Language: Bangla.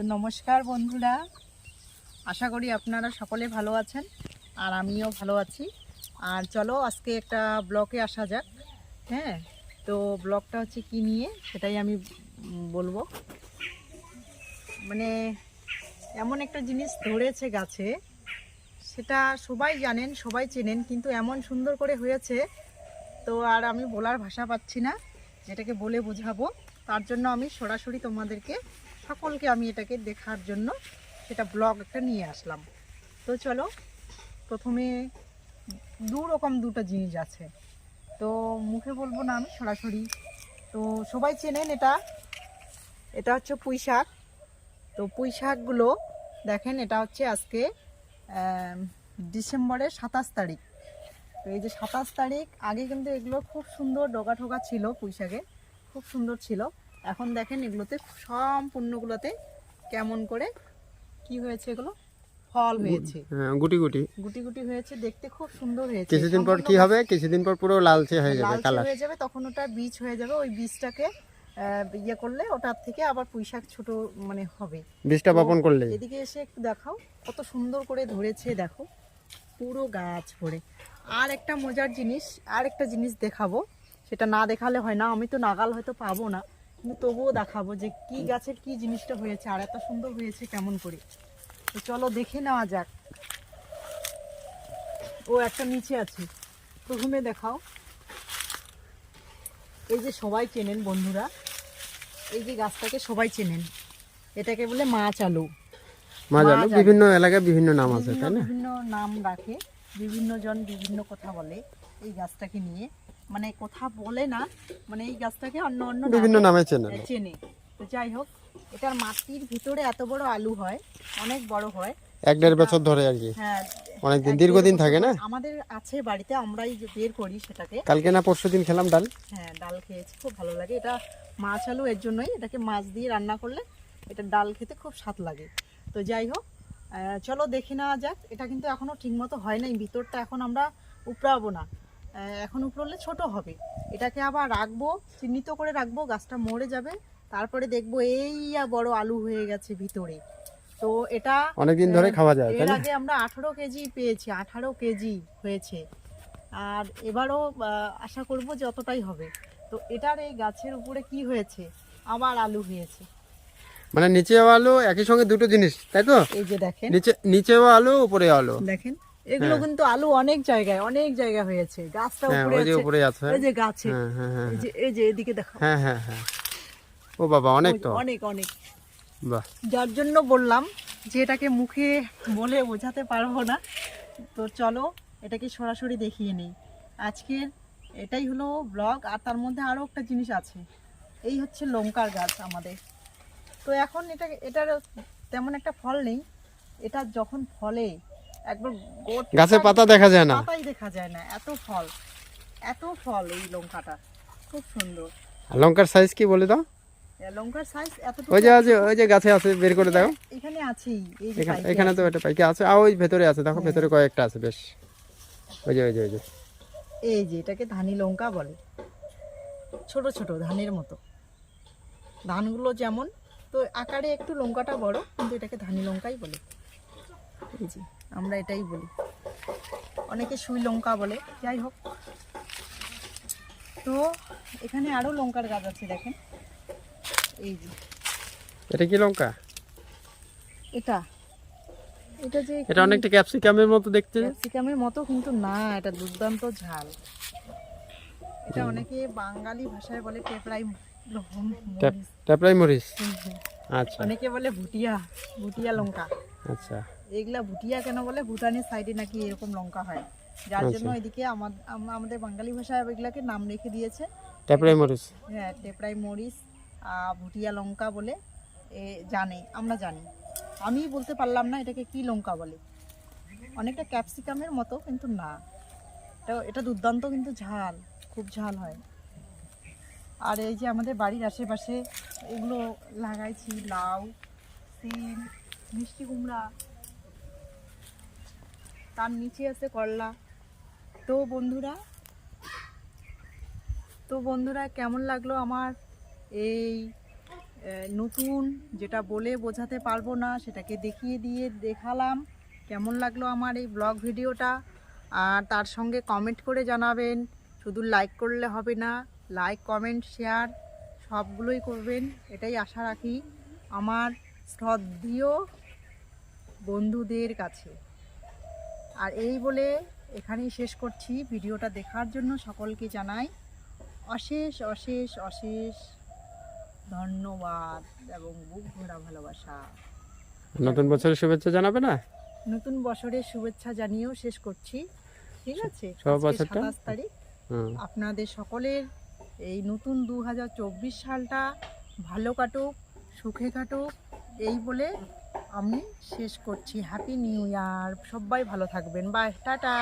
তো নমস্কার বন্ধুরা। আশা করি আপনারা সকলে ভালো আছেন আর আমিও ভালো আছি। আর চলো আজকে একটা ব্লকে আসা যাক হ্যাঁ? তো ব্লগটা হচ্ছে কি নিয়ে সেটাই আমি বলব। মানে এমন একটা জিনিস ধরেছে গাছে, সেটা সবাই জানেন, সবাই চেনেন, কিন্তু এমন সুন্দর করে হয়েছে, তো আর আমি বলার ভাষা পাচ্ছি না, যেটাকে বলে বোঝাবো। তার জন্য আমি সরাসরি তোমাদেরকে সকলকে আমি এটাকে দেখার জন্য সেটা ব্লগ একটা নিয়ে আসলাম। তো চলো, প্রথমে দু রকম দুটো জিনিস আছে। তো মুখে বলব না আমি, সরাসরি। তো সবাই চেনেন এটা? এটা হচ্ছে পুঁই শাক। তো পুঁই শাকগুলো, দেখেন এটা হচ্ছে আজকে ডিসেম্বরের সাতাশ তারিখ। তো এই যে সাতাশ তারিখ, আগে কিন্তু এগুলো খুব সুন্দর ডগা ঠোকা ছিল পুঁই শাকে খুব সুন্দর ছিল। এখন দেখেন এগুলোতে সম্পূর্ণগুলোতে কেমন করে কি হয়েছে এগুলো? ফল হয়েছে। হ্যাঁ, গুটি গুটি। গুটি গুটি হয়েছে দেখতে খুব সুন্দর হয়েছে। কিছুদিন পর কি হবে? কিছুদিন পর পুরো লালচে হয়ে যাবে কালার হয়ে যাবে তখন ওটা বীজ হয়ে যাবে। ওই বীজটাকে ইয়ে করলে ওটার থেকে আবার পুঁই শাক ছোট মানে হবে। বীজটা বপন করলে? এদিকে এসে একটু দেখাও কত সুন্দর করে ধরেছে দেখো। পুরো গাছ ভরে। আর একটা মজার জিনিস আর একটা জিনিস দেখাবো। সেটা না দেখালে হয় না আমি তো নাগাল হয়তো পাবো না। কিন্তু তবুও দেখাবো যে কি গাছের কি জিনিসটা হয়েছে আর এত সুন্দর হয়েছে কেমন করে। তো চলো দেখে নেওয়া যাক। ও একটা নিচে আছে। প্রথমে দেখাও। এই যে সবাই চেনেন বন্ধুরা এই যে গাছটাকে সবাই চেনেন। এটাকে বলে মাছ আলু মাছ আলু বিভিন্ন এলাকায় বিভিন্ন নাম আছে তাই না? বিভিন্ন নাম রাখে বিভিন্ন জন বিভিন্ন কথা বলে এই গাছটাকে নিয়ে। মানে কথা বলে না মানে এই গাছটাকে অন্য অন্য বিভিন্ন নামে, চেনে চেনে। তো যাই হোক এটার মাটির ভিতরে এত বড় আলু হয় অনেক বড় হয়। এক দেড় বছর ধরে আর কি। হ্যাঁ অনেকদিন দীর্ঘদিন থাকে না? আমাদের আছে বাড়িতে আমরাই যে বের করি সেটাকে। কালকে না পরশু দিন খেলাম ডাল? হ্যাঁ ডাল খেয়েছি খুব ভালো লাগে। এটা মাছ আলু এর জন্যই এটাকে মাছ দিয়ে রান্না করলে এটা ডাল খেতে খুব স্বাদ লাগে। তো যাই হোক চলো দেখে নেওয়া যাক। এটা কিন্তু এখনও ঠিকমতো হয় নাই ভিতরটা এখন আমরা উপড়াবো না। এখন উপড়লে ছোট হবে। এটাকে আবার রাখব চিহ্নিত করে রাখব গাছটা মরে যাবে। তারপরে দেখব এই বড় আলু হয়ে গেছে ভিতরে। তো এটা অনেকদিন ধরে খাওয়া যায় এর আগে আমরা আঠারো কেজি পেয়েছি আঠারো কেজি হয়েছে। আর এবারও আশা করব যে অতটাই হবে। তো এটার এই গাছের উপরে কি হয়েছে? আবার আলু হয়েছে। মানে নিচেও আলু একই সঙ্গে দুটো জিনিস তাই তো? এই যে দেখেন। নিচে নিচেও আলু উপরে আলু। দেখেন। এগুলো কিন্তু আলু অনেক জায়গায় অনেক জায়গা হয়েছে। গাছটা হ্যাঁ উপরে আছে। উপরে আছে। এই যে গাছে। হ্যাঁ হ্যাঁ হ্যাঁ এই যে এই যে এদিকে দেখো। হ্যাঁ হ্যাঁ হ্যাঁ। ও বাবা অনেক তো। অনেক অনেক। বাহ। যার জন্য বললাম যে এটাকে মুখে বলে বোঝাতে পারব না। তো চলো এটাকে সরাসরি দেখিয়ে নেই। আজকের এটাই হলো ব্লগ আর তার মধ্যে আরও একটা জিনিস আছে। এই হচ্ছে লঙ্কার গাছ আমাদের। তো এখন এটা এটার তেমন একটা ফল নেই। এটা যখন ফলে গোটা গাছের পাতা দেখা যায় না। পাতাই দেখা যায় না। এত ফল এত ফল এই লঙ্কাটা। খুব সুন্দর। লঙ্কার সাইজ কি বলে দাও? লঙ্কার সাইজ এত ওই যে ওই যে গাছে আছে বের করে দাও। এখানে আছেই এখানে তো আছে। একটা পাইকে আছে। আর ওই ভেতরে আছে দেখো ভেতরে কয়েকটা আছে বেশ। ওই যে ওই যে ওই যে। এই যে এটাকে ধানি লঙ্কা বলে। ছোট ছোট ধানের মতো। ধানগুলো যেমন তো আকারে একটু লঙ্কাটা বড় কিন্তু এটাকে ধানি লঙ্কাই বলে। এই যে। আমরা এটাই বলি। অনেকে সুই লঙ্কা বলে যাই হোক। তো এখানে আরও লঙ্কার গাছ আছে দেখেন। এই যে। এটা কি লঙ্কা? এটা। এটা যে এটা অনেকটা ক্যাপসিকামের মতো দেখতে। ক্যাপসিকামের মতো কিন্তু না এটা দুর্দান্ত ঝাল। এটা অনেকে বাঙালি ভাষায় বলে টেপড়াই ট্যাপ- ট্যাপরাই মরিচ। আচ্ছা। অনেকে বলে ভুটিয়া ভুটিয়া লঙ্কা। আচ্ছা। এগুলা ভুটিয়া কেন বলে? ভুটানের সাইডে নাকি এরকম লঙ্কা হয়। যার আচ্ছা। জন্য এদিকে আমা- আমাদের বাঙালি ভাষায় এগুলাকে নাম রেখে দিয়েছে। ট্যাপরাই মরিচ। হ্যাঁ টেপড়াই মরিচ ভুটিয়া লঙ্কা বলে এ জানে আমরা জানি। আমি বলতে পারলাম না এটাকে কি লঙ্কা বলে। অনেকটা ক্যাপসিকামের মতো কিন্তু না। এটা এটা দুর্দান্ত কিন্তু ঝাল খুব ঝাল হয়। আর এই যে আমাদের বাড়ির আশেপাশে এগুলো লাগাইছি লাউ সিম মিষ্টি কুমড়া। তার নিচে আছে করলা তো বন্ধুরা তো বন্ধুরা, কেমন লাগল আমার এই নতুন যেটা বলে বোঝাতে পারব না, সেটাকে দেখিয়ে দিয়ে দেখালাম। কেমন লাগল আমার এই ব্লগ ভিডিওটা? আর তার সঙ্গে কমেন্ট করে জানাবেন। শুধু লাইক করলে হবে না লাইক কমেন্ট শেয়ার সবগুলোই করবেন, এটাই আশা রাখি আমার শ্রদ্ধেয় বন্ধুদের কাছে। আর এই বলে এখানেই শেষ করছি। ভিডিওটা দেখার জন্য সকলকে জানাই অশেষ অশেষ অশেষ ধন্যবাদ এবং বুক ভরা ভালোবাসা। নতুন বছরের শুভেচ্ছা জানাবে না? নতুন বছরের শুভেচ্ছা জানিয়েও শেষ করছি। ঠিক আছে? 27 তারিখ। আপনাদের সকলের এই নতুন দু হাজার চব্বিশ সালটা ভালো কাটুক সুখে কাটুক এই বলে আমি শেষ করছি। হ্যাপি নিউ ইয়ার সবাই ভালো থাকবেন। By tata